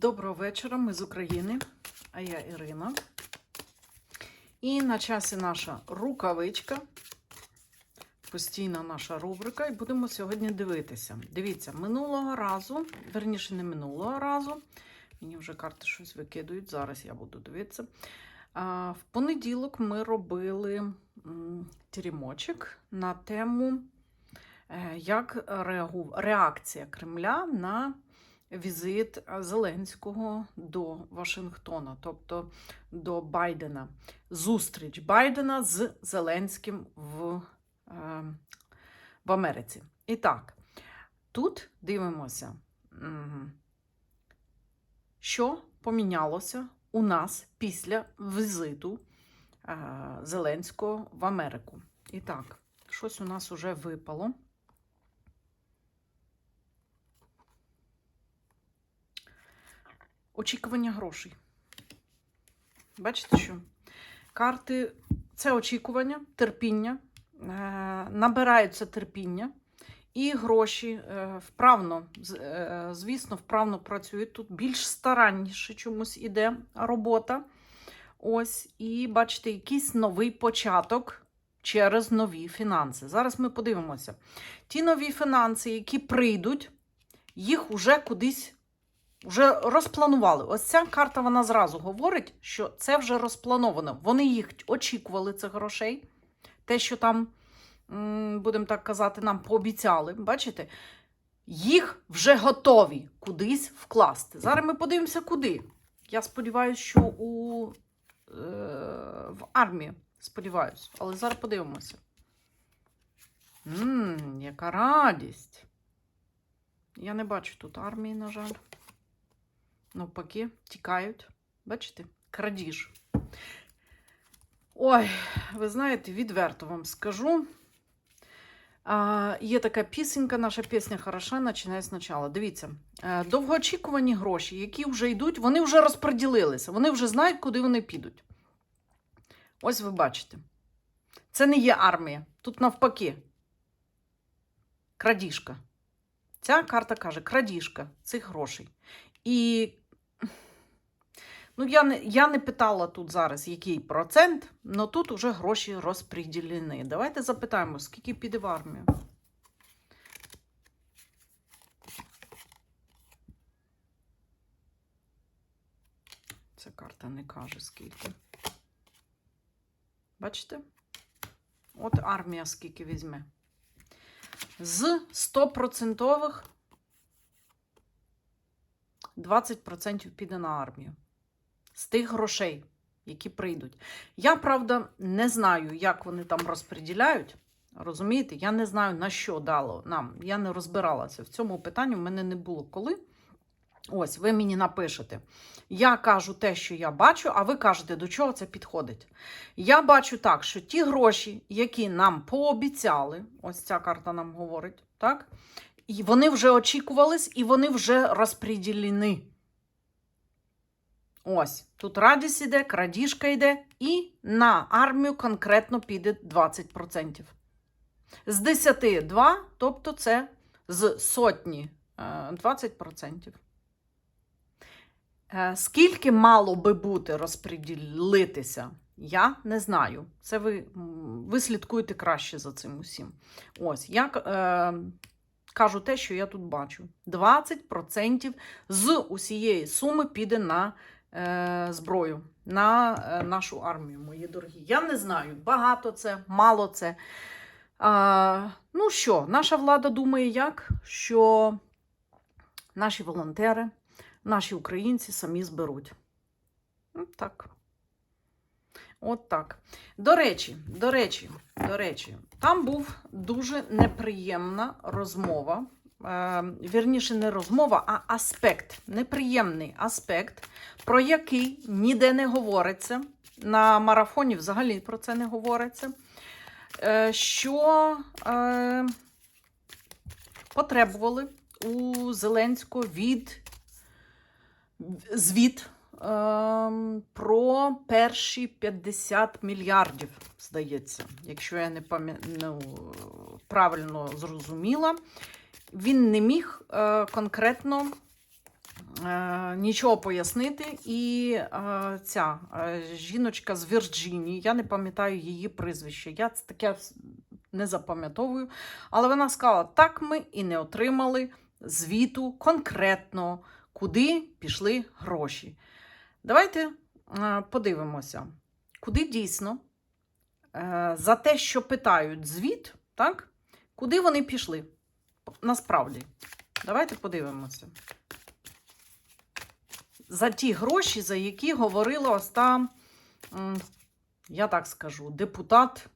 Доброго вечора, ми з України, а я Ірина. І на часі наша рукавичка, постійна наша рубрика, і будемо сьогодні дивитися. Дивіться, минулого разу, верніше, не минулого разу, мені вже карти щось викидують, зараз я буду дивитися. В понеділок ми робили тірімочок на тему, е, як реакція Кремля на візит е, Зеленського до Вашингтона, тобто до Байдена. Зустріч Байдена з Зеленським в, е, в Америці. І так, тут дивимося, що помінялося у нас після візиту е, Зеленського в Америку. І так, щось у нас уже випало. Очікування грошей. Бачите, що? Карти це очікування, терпіння, е, набираються терпіння, і гроші е, вправно, е, звісно, вправно працюють. Тут більш старанніше чомусь іде робота. Ось, і бачите, якийсь новий початок через нові фінанси. Зараз ми подивимося. Ті нові фінанси, які прийдуть, їх уже кудись вже розпланували. Ось ця карта вона зразу говорить, що це вже розплановано. Вони їх очікували цих грошей. Те, що там, будемо так казати, нам пообіцяли. Бачите? Їх вже готові кудись вкласти. Зараз ми подивимося, куди. Я сподіваюся, що у, е, в армії. Сподіваюся, але зараз подивимося. Ммм, яка радість. Я не бачу тут армії, на жаль. Навпаки, тікають. Бачите? Крадіж. Ой, ви знаєте, відверто вам скажу. А, є така пісенька, наша пісня хороша, починає спочатку. Дивіться, е, довгоочікувані гроші, які вже йдуть, вони вже розподілилися, вони вже знають, куди вони підуть. Ось ви бачите. Це не є армія. Тут навпаки. Крадіжка. Ця карта каже: крадіжка цих грошей. І ну, я не, я не питала тут зараз, який процент, але тут уже гроші розподілені. Давайте запитаємо, скільки піде в армію. Ця карта не каже, скільки. Бачите? От армія скільки візьме. З 100% 20% піде на армію. З тих грошей, які прийдуть. Я, правда, не знаю, як вони там розподіляють. Розумієте, я не знаю, на що дало нам. Я не розбиралася в цьому питанні, в мене не було коли. Ось, ви мені напишете. Я кажу те, що я бачу, а ви кажете, до чого це підходить. Я бачу так, що ті гроші, які нам пообіцяли, ось ця карта нам говорить, так? І вони вже очікувались, і вони вже розподілені. Ось, тут радість іде, крадіжка йде, і на армію конкретно піде 20%. З 10 – 2, тобто це з сотні е, 20%. Е, Скільки мало би бути розподілитися, я не знаю. Це ви, ви слідкуєте краще за цим усім. Ось, я е, кажу те, що я тут бачу. 20% з усієї суми піде на е, зброю, на е, нашу армію, мої дорогі. Я не знаю, багато це, мало це. А, ну що, наша влада думає як? Що наші волонтери, наші українці самі зберуть. Ну, так. От так. До речі, до речі, до речі, там був дуже неприємна розмова. Е, вірніше, не розмова, а аспект, неприємний аспект, про який ніде не говориться. На марафоні взагалі про це не говориться. Е, що е, потребували у Зеленського від звіт про перші 50 мільярдів, здається, якщо я не пам'я... ну, правильно зрозуміла, він не міг е, конкретно е, нічого пояснити. І е, ця жіночка з Вірджинії, я не пам'ятаю її прізвище. Я таке не запам'ятовую. Але вона сказала: так ми і не отримали звіту конкретно, куди пішли гроші. Давайте подивимося, куди дійсно за те, що питають звіт, так? Куди вони пішли? Насправді. Давайте подивимося. За ті гроші, за які говорила ось та, м, я так скажу, депутат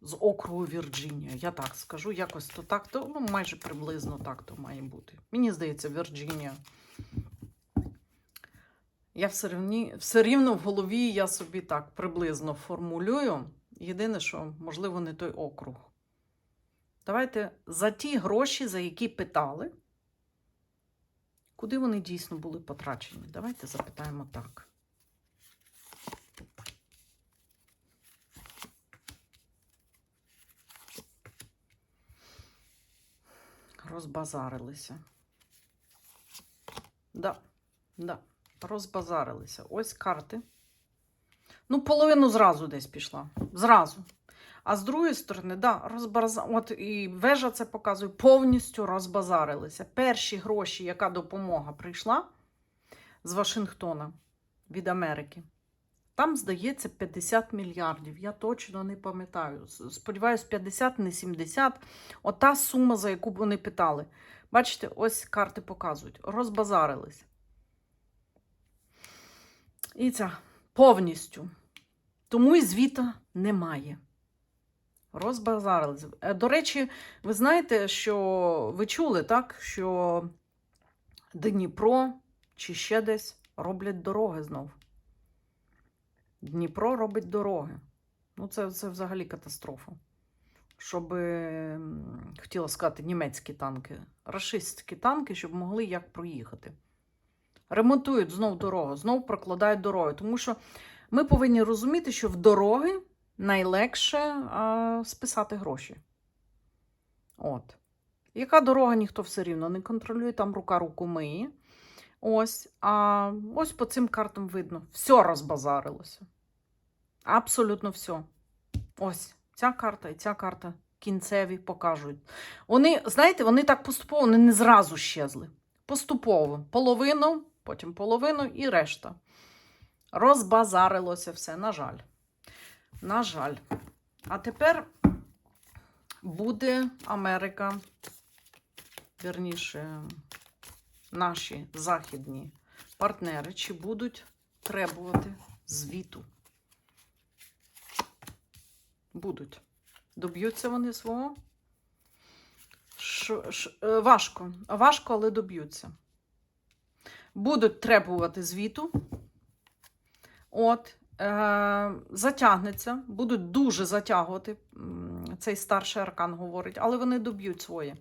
з округу Вірджинія. Я так скажу, якось то так, то ну, майже приблизно так то має бути. Мені здається, Вірджинія. Я все, рівні, все рівно в голові я собі так приблизно формулюю. Єдине, що, можливо, не той округ. Давайте за ті гроші, за які питали, куди вони дійсно були потрачені. Давайте запитаємо так. Розбазарилися. Да, да, розбазарилися. Ось карти. Ну, половину зразу десь пішла. Зразу. А з другої сторони, да, розбаза... От і вежа це показує, повністю розбазарилися. Перші гроші, яка допомога прийшла з Вашингтона від Америки. Там, здається, 50 мільярдів. Я точно не пам'ятаю. Сподіваюсь, 50, не 70. Ота сума, за яку б вони питали. Бачите, ось карти показують. Розбазарились. І ця повністю. Тому і звіта немає. Розбазарились. Е, До речі, ви знаєте, що ви чули, так? Що Дніпро чи ще десь роблять дороги знов. Дніпро робить дороги. Ну, це, це взагалі катастрофа. Щоб, хотіла сказати, німецькі танки, рашистські танки, щоб могли як проїхати. Ремонтують знов дорогу, знов прокладають дороги. Тому що ми повинні розуміти, що в дороги найлегше а, списати гроші. От. Яка дорога ніхто все рівно не контролює, там рука руку миє. Ось, а ось по цим картам видно, все розбазарилося. Абсолютно все. Ось ця карта і ця карта кінцеві покажуть. Вони, знаєте, вони так поступово вони не зразу щезли. Поступово. Половину, потім половину і решта. Розбазарилося все, на жаль. На жаль. А тепер буде Америка, вірніше, наші західні партнери, чи будуть требувати звіту. Будуть. Доб'ються вони свого. Ш, ш, е, важко. Важко, але доб'ються. Будуть требувати звіту. От, затягнеться, будуть дуже затягувати. Цей старший аркан говорить, але вони доб'ють своє.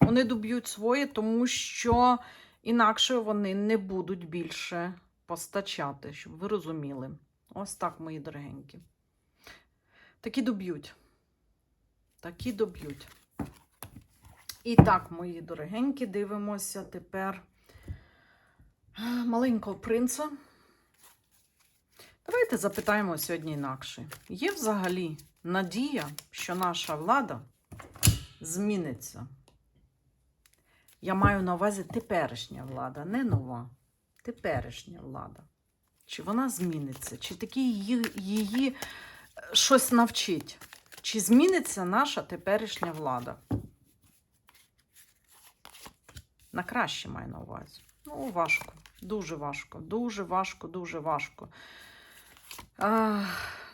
Вони доб'ють своє, тому що інакше вони не будуть більше постачати, щоб ви розуміли. Ось так, мої дорогенькі. Такі доб'ють. Такі доб'ють. І так, мої дорогенькі, дивимося тепер е, маленького принца. Давайте запитаємо сьогодні інакше. Є взагалі надія, що наша влада зміниться? Я маю на увазі теперішня влада, не нова. Теперішня влада. Чи вона зміниться? Чи таки її, її е, щось навчить? Чи зміниться наша теперішня влада? На краще маю на увазі. Ну, важко. Дуже важко. Дуже важко, дуже важко.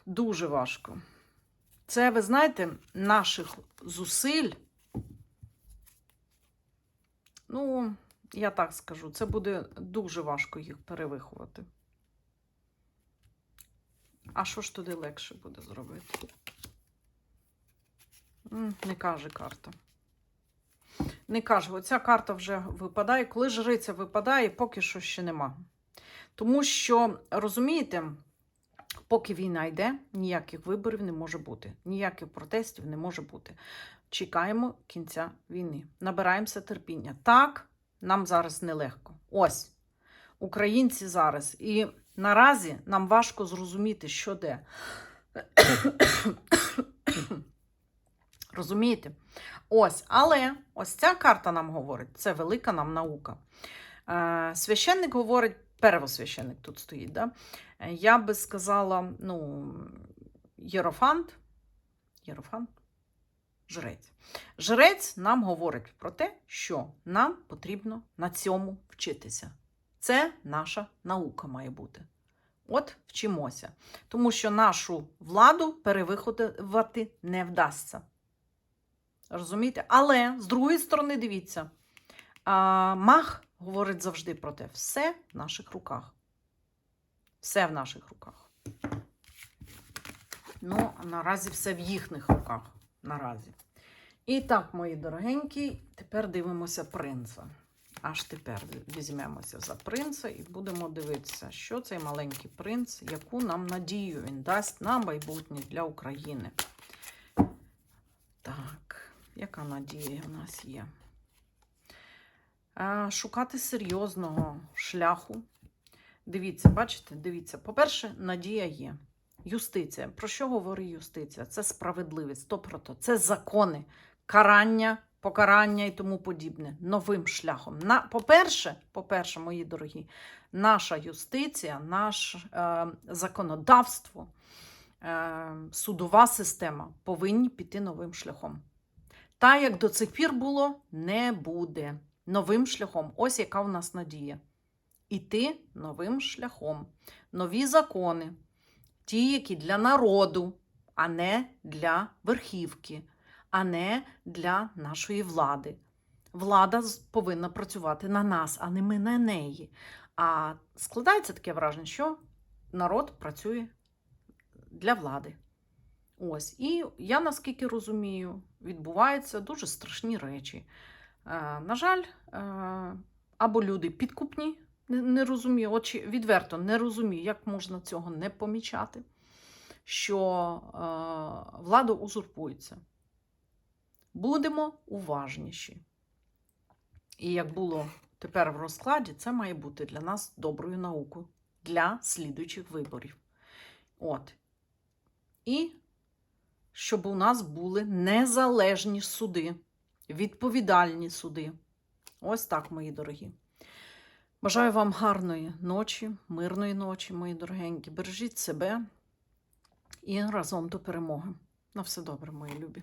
Дуже важко. Це, ви знаєте, наших зусиль. Ну, я так скажу, це буде дуже важко їх перевиховати. А що ж туди легше буде зробити? Не каже карта. Не каже, оця карта вже випадає. Коли жриця випадає, поки що ще нема. Тому що, розумієте, поки війна йде, ніяких виборів не може бути, ніяких протестів не може бути. Чекаємо кінця війни. Набираємося терпіння. Так, нам зараз нелегко. Ось. українці зараз. І наразі нам важко зрозуміти, що де. Розумієте? Ось, але ось ця карта нам говорить, це велика нам наука. Е, священник говорить, первосвященник тут стоїть, да? Е, я би сказала, ну, єрофант, єрофант, жрець. Жрець нам говорить про те, що нам потрібно на цьому вчитися. Це наша наука має бути. От вчимося. Тому що нашу владу перевиховувати не вдасться. Розумієте? Але з другої сторони, дивіться, а, маг говорить завжди про те, все в наших руках. Все в наших руках. Ну, наразі все в їхніх руках. Наразі. І так, мої дорогенькі, тепер дивимося принца. Аж тепер візьмемося за принца і будемо дивитися, що цей маленький принц, яку нам надію він дасть на майбутнє для України. Так, яка надія в нас є? Е, Шукати серйозного шляху. Дивіться, бачите, дивіться. По-перше, надія є. Юстиція. Про що говорить юстиція? Це справедливість, 100%. Це закони, карання, покарання і тому подібне. Новим шляхом. На, по-перше, по-перше, мої дорогі, наша юстиція, наше е, законодавство, е, судова система повинні піти новим шляхом. Та, як до цих пір було, не буде. Новим шляхом. Ось яка в нас надія. Іти новим шляхом. Нові закони, ті, які для народу, а не для верхівки, а не для нашої влади. Влада повинна працювати на нас, а не ми на неї. А складається таке враження, що народ працює для влади. Ось. І я наскільки розумію, відбуваються дуже страшні речі. Е, на жаль, е, або люди підкупні, не, розумію, от відверто не розумію, як можна цього не помічати, що е, влада узурпується. Будемо уважніші. І як було тепер в розкладі, це має бути для нас доброю наукою для слідуючих виборів. От. І щоб у нас були незалежні суди, відповідальні суди. Ось так, мої дорогі. Бажаю вам гарної ночі, мирної ночі, мої дорогенькі. Бережіть себе і разом до перемоги. На все добре, мої любі.